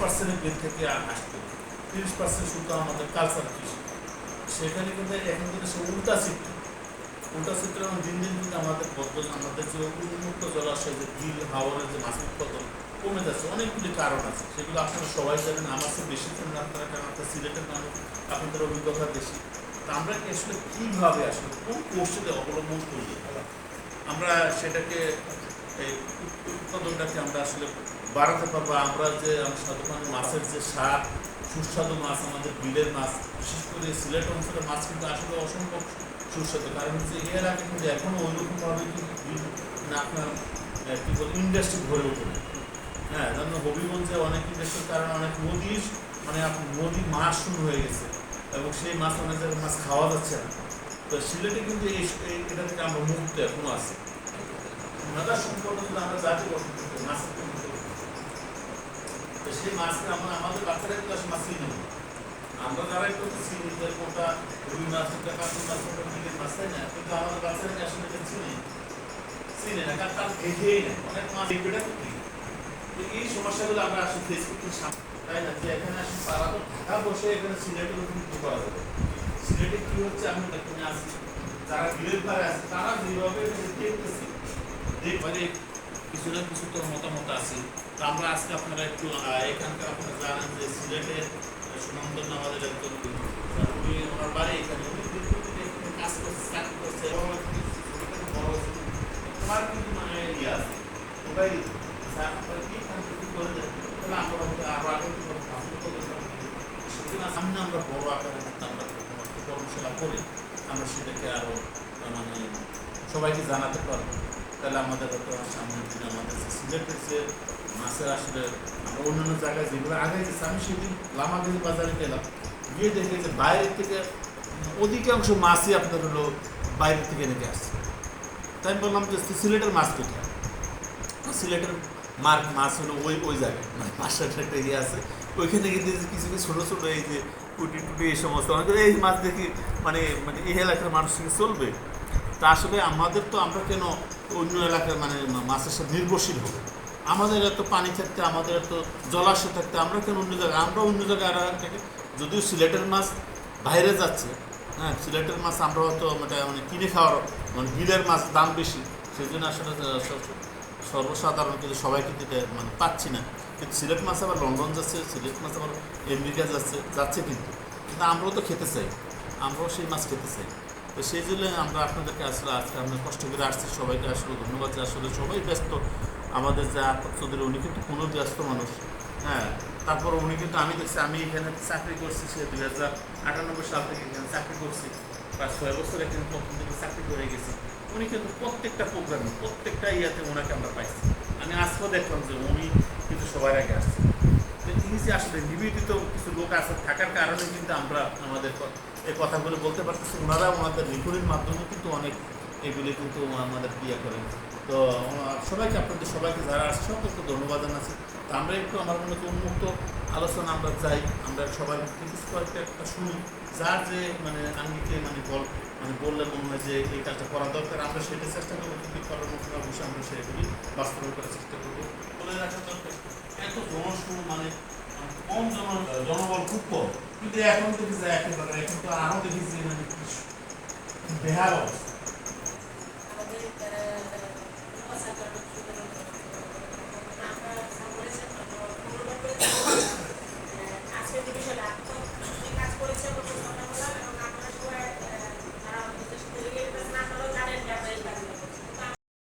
পার্সেন্টের বেদ থেকে আসতো তিরিশ পার্সেন্ট শুধু আমাদের কালচার কৃষি সেখানে কিন্তু এখন কিন্তু সে উল্টা চিত্র। উল্টা চিত্র এবং দিন দিন কিন্তু আমাদের বদ্ধ, আমাদের যে উন্মুক্ত জলাশয়, যে বিল হাওয়ারের যে মাছ উৎপাদন কমে যাচ্ছে, অনেকগুলি কারণ আছে। সেগুলো আপনারা সবাই জানেন, আমার চেয়ে বেশি জানেন আপনারা, কারণ আপনার সিলেটের মানুষ আপনাদের অভিজ্ঞতা বেশি। তা আমরা আসলে কীভাবে আসলে কোন কৌশলে অবলম্বন করলে আমরা সেটাকে এই উৎপাদনটাকে আমরা আসলে বাড়াতে পারব। আমরা যে সাধারণ মাছের যে স্বাদ, সুস্বাদু মাছ, আমাদের বিলের মাছ, বিশেষ করে সিলেট অঞ্চলের মাছ কিন্তু আসলে অসম্ভব সুস্বাদু। কারণ হচ্ছে এর আগে কিন্তু এখনও ওইরকমভাবে কিন্তু আপনার কী বলে ইন্ডাস্ট্রি ভরে ওঠেনি হ্যাঁ যেমন হবিগঞ্জে অনেক ইন্ডাস্ট্রির কারণে অনেক নদীর মানে নদী মাছ শুরু হয়ে গেছে এবং সেই মাছ অনেক জায়গায় মাছ খাওয়া যাচ্ছে না। তো সিলেটে কিন্তু এই এটা থেকে আমরা মুক্ত এখনও আছে। কিন্তু আমরা জাতি গঠন করতে মাছের জন্য করতে তো সেই মাছকে আমরা আমাদের আমরা যারা একটু চিনি যে কোনটা রুই মাছ কোনটা কাতল মাছ কোনটা মিলের মাছ তাই না কিন্তু আমাদের বাচ্চারা আসলে এটা চিনি? না, কারণ তার না অনেক মাছ এই সমস্যাগুলো আমরা আসলে ফেস করতে তাই না? যে এখানে আসলে ঢাকা বসে এখানে সিলেটের উপর কি করা যাবে। সিলেটে কি হচ্ছে আমি এখানে আসি যারা বিলের পারে আছে, তারা যেভাবে দেখবারে কিছু না কিছু তো মতামত আছে। আমরা আজকে আপনারা একটু এখানকার আপনারা জানেন যে সিলেটের সুনামধন্য আমাদের একজন ওনার বাড়ি এখানে। কাজ করছে, চাকরি করছে তোমার কিন্তু মানে ইয়ে আছে। ওটাই করে। আমরা সেটাকে আরও মানে সবাইকে জানাতে পারব। তাহলে আমাদের হয়তো সামনের দিনে আমাদের সিলেটের যে মাছের আসলে আমরা অন্যান্য জায়গায় যেগুলো আগে গেছে আমি সেদিন লামাগঞ্জ বাজারে গেলাম, গিয়ে দেখে যে বাইরের থেকে অধিকাংশ মাছই আপনার হলো বাইরের থেকে এনেকে আসছে। তাই আমি বললাম যে সিলেটের মাছ কোথায়? সিলেটের মার্ক মাছ হলো ওই ওই জায়গায় মানে পাঁচশো একটা ইয়ে আছে, ওইখানে কিন্তু কিছু কিছু ছোটো ছোটো এই যে কুটি টুটি এই সমস্ত এই মাছ দেখি মানে মানে এই এলাকার মানুষ চলবে। তা আসলে আমাদের তো আমরা কেন অন্য এলাকার মানে মাছের সাথে নির্ভরশীল হব? আমাদের এত পানি থাকতে, আমাদের এত জলাশয় থাকতে আমরা কেন অন্য জায়গায়, আমরা অন্য জায়গায় থেকে? যদিও সিলেটের মাছ বাইরে যাচ্ছে হ্যাঁ সিলেটের মাছ আমরা হয়তো মানে মানে কিনে খাওয়ার মানে বিলের মাছ দাম বেশি সেই জন্য আসলে সর্বসাধারণ কিন্তু সবাই কিন্তু মানে পাচ্ছি না। কিন্তু সিলেট মাছ আবার লন্ডন যাচ্ছে, সিলেট মাছ আবার আমেরিকা যাচ্ছে যাচ্ছে কিন্তু। কিন্তু আমরাও তো খেতে চাই, আমরাও সেই মাছ খেতে চাই। তো সেই জন্য আমরা আপনাদেরকে আসলে আজকে আমরা কষ্ট করে আসছি। সবাইকে আসলে ধন্যবাদ আসলে সবাই ব্যস্ত। আমাদের যা চৌধুরী উনি কিন্তু কোনো ব্যস্ত মানুষ। হ্যাঁ তারপর উনি কিন্তু আমি দেখছি, আমি এখানে চাকরি করছি, সে দুই হাজার আটানব্বই সাল থেকে এখানে চাকরি করছি। প্রায় ছয় বছর এখানে প্রথম থেকে চাকরি করে গেছি। উনি কিন্তু প্রত্যেকটা প্রোগ্রামে প্রত্যেকটা ইয়াতে ওনাকে আমরা পাইছি। আমি আজকেও দেখলাম যে উনি কিন্তু সবার আগে আসছে। যে আসলে নিবেদিত কিছু লোক আছে, থাকার কারণে কিন্তু আমরা আমাদের এই কথাগুলো বলতে পারতেছি। ওনারা ওনাদের লেখনের মাধ্যমে কিন্তু অনেক এগুলি কিন্তু আমাদের ইয়ে করেন। তো সবাইকে আপনাদের সবাইকে যারা আসছে সকলকে ধন্যবাদ জানাচ্ছি। তো আমরা একটু আমার মনে হয় উন্মুক্ত আলোচনা আমরা যাই, আমরা সবাই কিছু কয়েকটা একটা শুনি। যার যে মানে আঙ্গিকে মানে বল মানে বললে মনে হয় যে এই কাজটা করা দরকার। আমরা সেটা চেষ্টা করব, কিন্তু করার মতো বসে আমরা সেগুলি বাস্তবায়ন করার চেষ্টা করব। বলে রাখা দরকার। এত জনসম মানে কম জন জনবল খুব কম কিন্তু এখন দেখি যে একেবারে এখন তো আরও দেখেছি মানে কি বেহাল অবস্থা